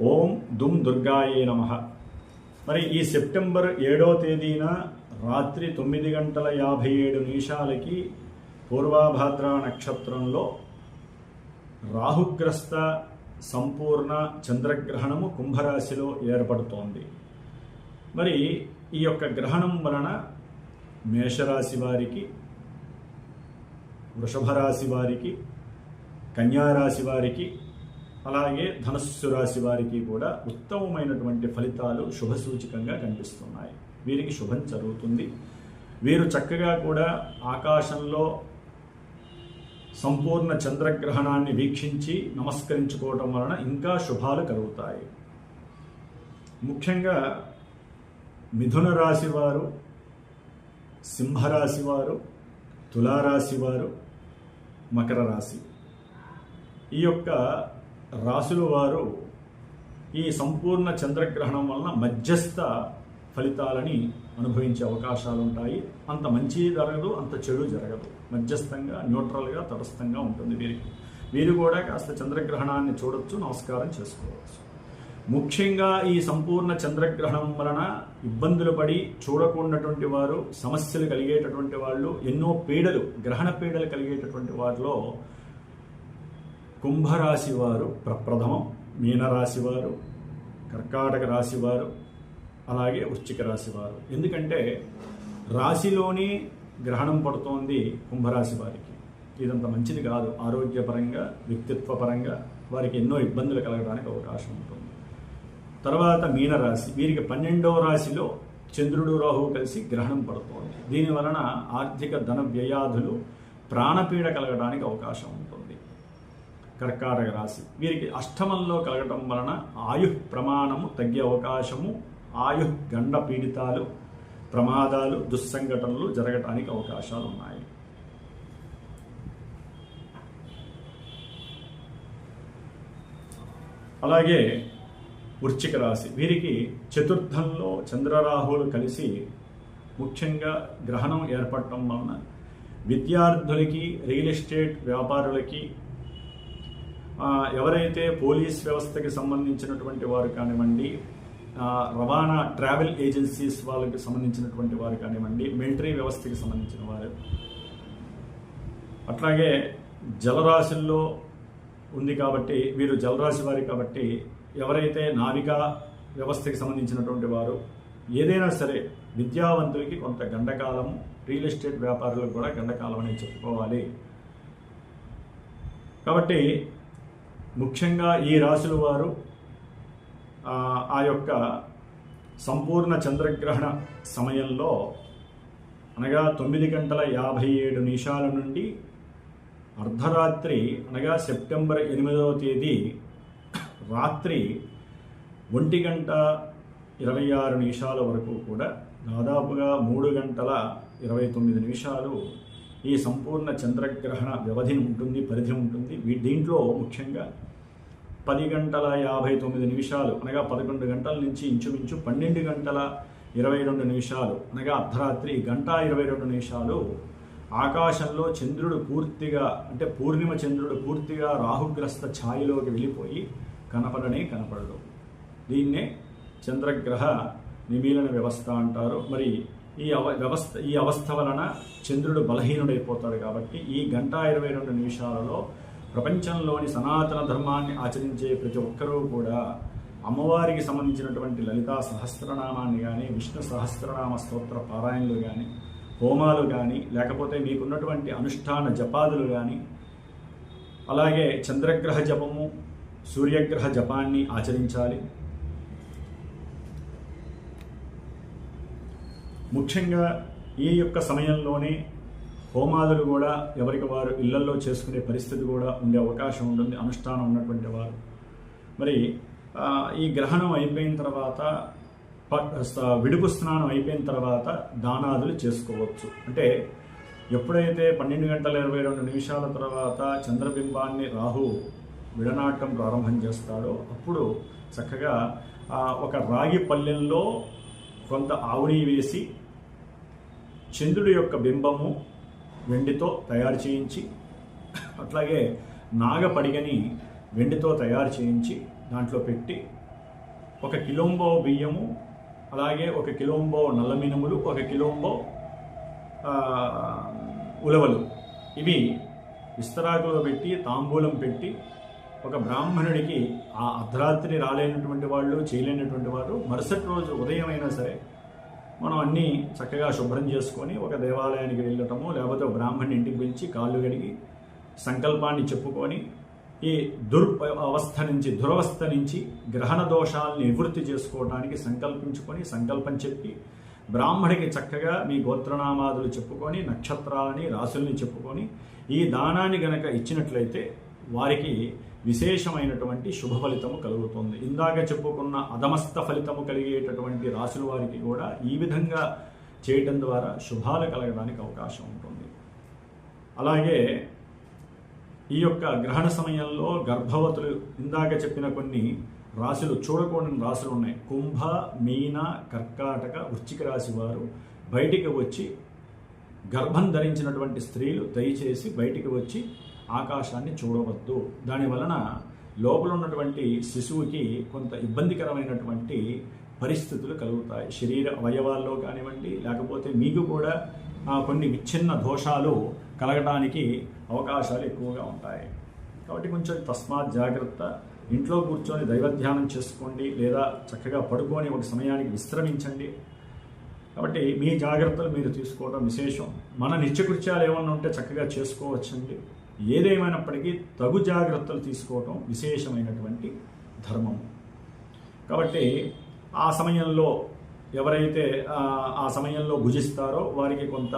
ఓం దుమ్ దుర్గాయే నమ. మరి ఈ సెప్టెంబర్ ఏడో తేదీన రాత్రి తొమ్మిది గంటల యాభై ఏడు నిమిషాలకి పూర్వాభాద్ర నక్షత్రంలో రాహుగ్రస్త సంపూర్ణ చంద్రగ్రహణము కుంభరాశిలో ఏర్పడుతోంది. మరి ఈ యొక్క గ్రహణం వలన మేషరాశి వారికి వృషభ రాశి వారికి కన్యారాశి వారికి అలాగే ధనస్సు రాశి వారికి కూడా ఉత్తమమైనటువంటి ఫలితాలు శుభసూచకంగా కనిపిస్తున్నాయి. వీరికి శుభం జరుగుతుంది. వీరు చక్కగా కూడా ఆకాశంలో సంపూర్ణ చంద్రగ్రహణాన్ని వీక్షించి నమస్కరించుకోవటం వలన ఇంకా శుభాలు కలుగుతాయి. ముఖ్యంగా మిథున రాశి వారు సింహరాశి వారు తులారాశి వారు మకర రాశి ఈ యొక్క రాశుల వారు ఈ సంపూర్ణ చంద్రగ్రహణం వలన మధ్యస్థ ఫలితాలని అనుభవించే అవకాశాలు ఉంటాయి. అంత మంచి జరగదు అంత చెడు జరగదు. మధ్యస్థంగా న్యూట్రల్గా తటస్థంగా ఉంటుంది వీరికి. వీరు కూడా కాస్త చంద్రగ్రహణాన్ని చూడొచ్చు నమస్కారం చేసుకోవచ్చు. ముఖ్యంగా ఈ సంపూర్ణ చంద్రగ్రహణం వలన ఇబ్బందులు పడి చూడకుండాటువంటి వారు సమస్యలు కలిగేటటువంటి వాళ్ళు ఎన్నో పీడలు గ్రహణ పీడలు కలిగేటటువంటి వారిలో కుంభరాశి వారు ప్రప్రథమం మీనరాశి వారు కర్కాటక రాశి వారు అలాగే వృశ్చిక రాశి వారు ఎందుకంటే రాశిలోని గ్రహణం పడుతోంది కుంభరాశి వారికి. ఇదంత మంచిది కాదు. ఆరోగ్యపరంగా వ్యక్తిత్వపరంగా వారికి ఎన్నో ఇబ్బందులు కలగడానికి అవకాశం ఉంటుంది. తర్వాత మీనరాశి. వీరికి పన్నెండవ రాశిలో చంద్రుడు రాహువు కలిసి గ్రహణం పడుతోంది. దీని వలన ఆర్థిక ధన వ్యయాధులు ప్రాణపీడ కలగడానికి అవకాశం ఉంది. కర్కాటక రాశి. వీరికి అష్టమంలో కలగటం వలన ఆయు ప్రమాణము తగ్గే అవకాశము ఆయు గండ పీడితాలు ప్రమాదాలు దుస్సంఘటనలు జరగటానికి అవకాశాలు ఉన్నాయి. అలాగే వృశ్చిక రాశి. వీరికి చతుర్థంలో చంద్రరాహువులు కలిసి ముఖ్యంగా గ్రహణం ఏర్పడటం వలన విద్యార్థులకి రియల్ ఎస్టేట్ వ్యాపారులకి ఎవరైతే పోలీస్ వ్యవస్థకి సంబంధించినటువంటి వారు కానివ్వండి రవాణా ట్రావెల్ ఏజెన్సీస్ వాళ్ళకి సంబంధించినటువంటి వారు కానివ్వండి మిలిటరీ వ్యవస్థకి సంబంధించిన వారు అట్లాగే జలరాశుల్లో ఉంది కాబట్టి వీరు జలరాశి వారి కాబట్టి ఎవరైతే నావికా వ్యవస్థకి సంబంధించినటువంటి వారు ఏదైనా సరే విద్యావంతులకి కొంత గండకాలం రియల్ ఎస్టేట్ వ్యాపారులకు కూడా గండకాలం అని చెప్పుకోవాలి. కాబట్టి ముఖ్యంగా ఈ రాశుల వారు ఆ, ఆ యొక్క సంపూర్ణ చంద్రగ్రహణ సమయంలో అనగా తొమ్మిది గంటల యాభై ఏడు నిమిషాల నుండి అర్ధరాత్రి అనగా సెప్టెంబర్ ఎనిమిదవ తేదీ రాత్రి ఒంటి గంట ఇరవై ఆరు నిమిషాల వరకు కూడా దాదాపుగా మూడు గంటల ఇరవై తొమ్మిది నిమిషాలు ఈ సంపూర్ణ చంద్రగ్రహణ వ్యవధి ఉంటుంది పరిధి ఉంటుంది. వీ- దీంట్లో ముఖ్యంగా పది గంటల యాభై తొమ్మిది నిమిషాలు అనగా పదకొండు గంటల నుంచి ఇంచుమించు పన్నెండు గంటల ఇరవై రెండు నిమిషాలు అనగా అర్ధరాత్రి గంట ఇరవై రెండు నిమిషాలు ఆకాశంలో చంద్రుడు పూర్తిగా అంటే పూర్ణిమ చంద్రుడు పూర్తిగా రాహుగ్రస్త ఛాయలోకి వెళ్ళిపోయి కనపడనే కనపడదు దీన్నే చంద్రగ్రహ నిమీలన వ్యవస్థ అంటారు. మరి ఈ అవ వ్యవస్థ ఈ అవస్థ వలన చంద్రుడు బలహీనుడైపోతాడు కాబట్టి ఈ గంట ఇరవై రెండు నిమిషాలలో ప్రపంచంలోని సనాతన ధర్మాన్ని ఆచరించే ప్రతి ఒక్కరూ కూడా అమ్మవారికి సంబంధించినటువంటి లలితా సహస్రనామాన్ని కానీ విష్ణు సహస్రనామ స్తోత్ర పారాయణలు కానీ హోమాలు కానీ లేకపోతే మీకున్నటువంటి అనుష్ఠాన జపాదులు కానీ అలాగే చంద్రగ్రహ జపము సూర్యగ్రహ జపాన్ని ఆచరించాలి. ముఖ్యంగా ఈ యొక్క సమయంలోనే హోమాదులు కూడా ఎవరికి వారు ఇళ్ళల్లో చేసుకునే పరిస్థితి కూడా ఉండే అవకాశం ఉంటుంది అనుష్ఠానం ఉన్నటువంటి వారు. మరి ఈ గ్రహణం అయిపోయిన తర్వాత ప- విడుపు స్నానం అయిపోయిన తర్వాత దానాదులు చేసుకోవచ్చు. అంటే ఎప్పుడైతే పన్నెండు గంటల ఇరవై రెండు నిమిషాల తర్వాత చంద్రబింబాన్ని రాహు విడనాటం ప్రారంభం చేస్తాడో అప్పుడు చక్కగా ఒక రాగి పల్లెల్లో కొంత ఆవుని వేసి చంద్రుడి యొక్క బింబము వెండితో తయారు చేయించి అట్లాగే నాగపడిగని వెండితో తయారు చేయించి దాంట్లో పెట్టి ఒక కిలోంబో బియ్యము అలాగే ఒక కిలోంబో నల్ల మినుములు ఒక కిలోంబో ఉలవలు. ఇవి విస్తరాకులో పెట్టి తాంబూలం పెట్టి ఒక బ్రాహ్మణుడికి ఆ అర్ధరాత్రి రాలేనటువంటి వాళ్ళు చేయలేనటువంటి వారు మరుసటి రోజు ఉదయం అయినా సరే మనం అన్నీ చక్కగా శుభ్రం చేసుకొని ఒక దేవాలయానికి వెళ్ళటము లేకపోతే ఒక ఇంటికి పిలిచి కాళ్ళు కడిగి సంకల్పాన్ని చెప్పుకొని ఈ దుర్ అవస్థ నుంచి దురవస్థ నుంచి గ్రహణ దోషాలను నివృత్తి చేసుకోవడానికి సంకల్పించుకొని సంకల్పం చెప్పి బ్రాహ్మడికి చక్కగా మీ గోత్రనామాదులు చెప్పుకొని నక్షత్రాలని రాశుల్ని చెప్పుకొని ఈ దానాన్ని గనక ఇచ్చినట్లయితే వారికి విశేషమైనటువంటి శుభ ఫలితము కలుగుతుంది. ఇందాక చెప్పుకున్న అధమస్త ఫలితము కలిగేటటువంటి రాశుల వారికి కూడా ఈ విధంగా చేయటం ద్వారా శుభాలు కలగడానికి అవకాశం ఉంటుంది. అలాగే ఈ యొక్క గ్రహణ సమయంలో గర్భవతులు ఇందాక చెప్పిన కొన్ని రాశులు చూడకూడని రాశులు ఉన్నాయి. కుంభ మీన కర్కాటక వృశ్చిక రాశి వారు బయటికి వచ్చి గర్భం ధరించినటువంటి స్త్రీలు దయచేసి బయటికి వచ్చి ఆకాశాన్ని చూడవద్దు. దాని వలన లోపల ఉన్నటువంటి శిశువుకి కొంత ఇబ్బందికరమైనటువంటి పరిస్థితులు కలుగుతాయి. శరీర అవయవాల్లో కానివ్వండి లేకపోతే మీకు కూడా కొన్ని విచ్ఛిన్న దోషాలు కలగడానికి అవకాశాలు ఎక్కువగా ఉంటాయి. కాబట్టి కొంచెం తస్మాత్ జాగ్రత్త. ఇంట్లో కూర్చొని దైవధ్యానం చేసుకోండి లేదా చక్కగా పడుకొని ఒక సమయానికి విశ్రమించండి. కాబట్టి మీ జాగ్రత్తలు మీరు తీసుకోవడం విశేషం. మన నిత్యకృత్యాలు ఏమన్నా ఉంటే చక్కగా చేసుకోవచ్చండి. ఏదేమైనప్పటికీ తగు జాగ్రత్తలు తీసుకోవటం విశేషమైనటువంటి ధర్మం. కాబట్టి ఆ సమయంలో ఎవరైతే ఆ, ఆ సమయంలో భుజిస్తారో వారికి కొంత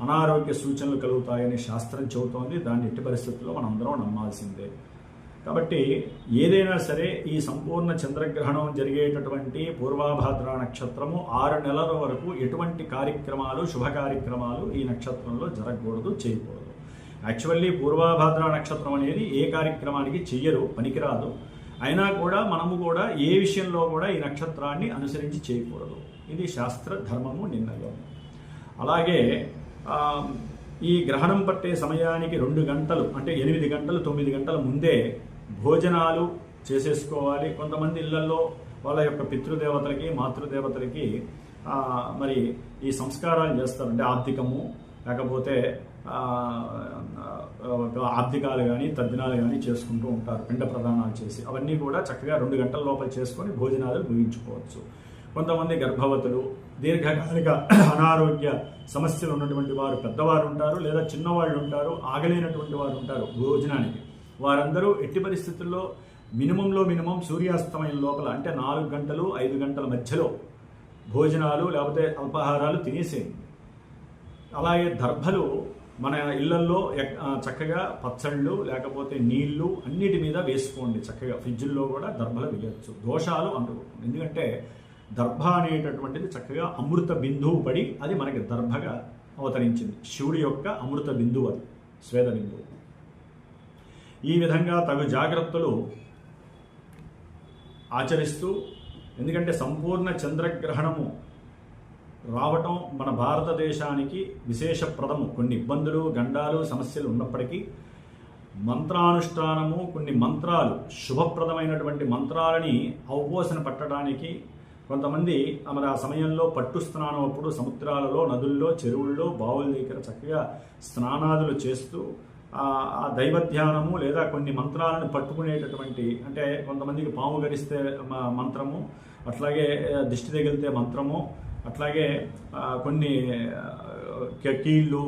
అనారోగ్య సూచనలు కలుగుతాయని శాస్త్రం చెబుతోంది. దాన్ని ఎట్టి పరిస్థితుల్లో మనందరం నమ్మాల్సిందే. కాబట్టి ఏదైనా సరే ఈ సంపూర్ణ చంద్రగ్రహణం జరిగేటటువంటి పూర్వాభాద్ర నక్షత్రము ఆరు నెలల వరకు ఎటువంటి కార్యక్రమాలు శుభ కార్యక్రమాలు ఈ నక్షత్రంలో జరగకూడదు చేయకూడదు. యాక్చువల్లీ పూర్వాభాద్ర నక్షత్రం అనేది ఏ కార్యక్రమానికి చెయ్యరు పనికిరాదు. అయినా కూడా మనము కూడా ఏ విషయంలో కూడా ఈ నక్షత్రాన్ని అనుసరించి చేయకూడదు. ఇది శాస్త్ర ధర్మము నిర్ణయం. అలాగే ఈ గ్రహణం పట్టే సమయానికి రెండు గంటలు అంటే ఎనిమిది గంటలు తొమ్మిది గంటల ముందే భోజనాలు చేసేసుకోవాలి. కొంతమంది ఇళ్ళలో వాళ్ళ యొక్క పితృదేవతలకి మాతృదేవతలకి మరి ఈ సంస్కారాలు చేస్తారు. అంటే ఆర్థికము లేకపోతే ఆ, ఆర్థికాలు కానీ తద్దినాలు కానీ చేసుకుంటూ ఉంటారు. పిండ ప్రదానాలు చేసి. అవన్నీ కూడా చక్కగా రెండు గంటల లోపల చేసుకొని భోజనాలు ముగించుకోవచ్చు. కొంతమంది గర్భవతులు దీర్ఘకాలిక అనారోగ్య సమస్యలు ఉన్నటువంటి వారు పెద్దవారు ఉంటారు లేదా చిన్నవాళ్ళు ఉంటారు ఆగలేనటువంటి వారు ఉంటారు భోజనానికి. వారందరూ ఎట్టి పరిస్థితుల్లో మినిమంలో మినిమం సూర్యాస్తమయం లోపల అంటే నాలుగు గంటలు ఐదు గంటల మధ్యలో భోజనాలు లేకపోతే అల్పాహారాలు తినేసేయండి. అలాగే దర్భలు మన ఇళ్ళల్లో చక్కగా పచ్చళ్ళు లేకపోతే నీళ్ళు అన్నిటి మీద వేసుకోండి చక్కగా. ఫ్రిడ్జ్లో కూడా దర్భలు వేయచ్చు దోషాలు అంటుకుంటుంది ఎందుకంటే దర్భ అనేటటువంటిది చక్కగా అమృత బిందువు పడి అది మనకి దర్భగా అవతరించింది. శివుడి యొక్క అమృత బిందువు అది స్వేద బిందువు. ఈ విధంగా తగు జాగ్రత్తలు ఆచరిస్తూ ఎందుకంటే సంపూర్ణ చంద్రగ్రహణము రావటం మన భారతదేశానికి విశేషప్రదము. కొన్ని ఇబ్బందులు గండాలు సమస్యలు ఉన్నప్పటికీ మంత్రానుష్ఠానము కొన్ని మంత్రాలు శుభప్రదమైనటువంటి మంత్రాలని అవపోసన పట్టడానికి కొంతమంది మరి ఆ సమయంలో పట్టు స్నానం అప్పుడు సముద్రాలలో నదుల్లో చెరువుల్లో బావుల దగ్గర చక్కగా స్నానాదులు చేస్తూ ఆ దైవ ధ్యానము లేదా కొన్ని మంత్రాలను పట్టుకునేటటువంటి అంటే కొంతమందికి పాము గడిస్తే మంత్రము అట్లాగే దిష్టి తగిలితే మంత్రము అట్లాగే కొన్ని కీళ్ళు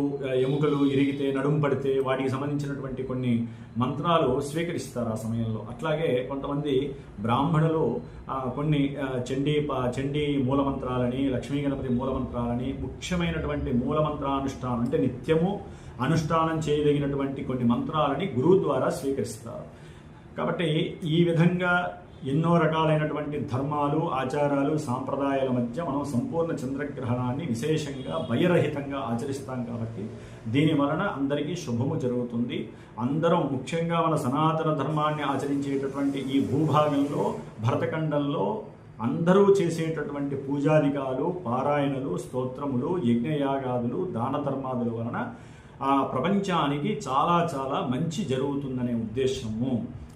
ఎముకలు ఇరిగితే నడుము పడితే వాటికి సంబంధించినటువంటి కొన్ని మంత్రాలు స్వీకరిస్తారు ఆ సమయంలో. అట్లాగే కొంతమంది బ్రాహ్మణులు కొన్ని చండీ చండీ మూలమంత్రాలని లక్ష్మీ గణపతి మూలమంత్రాలని ముఖ్యమైనటువంటి మూలమంత్రానుష్ఠానం అంటే నిత్యము అనుష్ఠానం చేయదగినటువంటి కొన్ని మంత్రాలని గురువు ద్వారా స్వీకరిస్తారు. కాబట్టి ఈ విధంగా ఎన్నో రకాలైనటువంటి ధర్మాలు ఆచారాలు సాంప్రదాయాల మధ్య మనం సంపూర్ణ చంద్రగ్రహణాన్ని విశేషంగా భయరహితంగా ఆచరిస్తాం కాబట్టి దీని వలన అందరికీ శుభము జరుగుతుంది. అందరం ముఖ్యంగా మన సనాతన ధర్మాన్ని ఆచరించేటటువంటి ఈ భూభాగంలో భరతఖండంలో అందరూ చేసేటటువంటి పూజాదికాలు పారాయణలు స్తోత్రములు యజ్ఞయాగాదులు దాన ధర్మాదుల వలన ఆ ప్రపంచానికి చాలా చాలా మంచి జరుగుతుందనే ఉద్దేశము.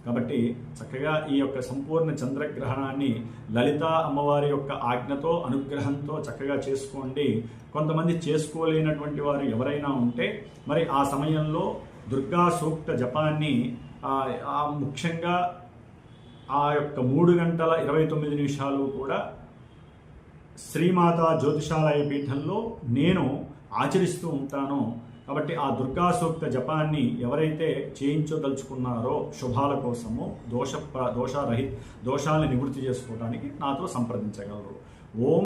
కాబట్టి చక్కగా ఈ యొక్క సంపూర్ణ చంద్రగ్రహణాన్ని లలిత అమ్మవారి యొక్క ఆజ్ఞతో అనుగ్రహంతో చక్కగా చేసుకోండి. కొంతమంది చేసుకోలేనటువంటి వారు ఎవరైనా ఉంటే మరి ఆ సమయంలో దుర్గా సూక్త జపాన్ని ముఖ్యంగా ఆ యొక్క మూడు గంటల ఇరవై తొమ్మిది నిమిషాలు కూడా శ్రీమాత జ్యోతిషాలయ పీఠంలో నేను ఆచరిస్తూ ఉంటాను. కాబట్టి ఆ దుర్గా సూక్త జపాన్ని ఎవరైతే చేయించదలుచుకున్నారో శుభాల కోసము దోష దోషారహి దోషాలను నివృత్తి చేసుకోవడానికి నాతో సంప్రదించగలరు. ఓం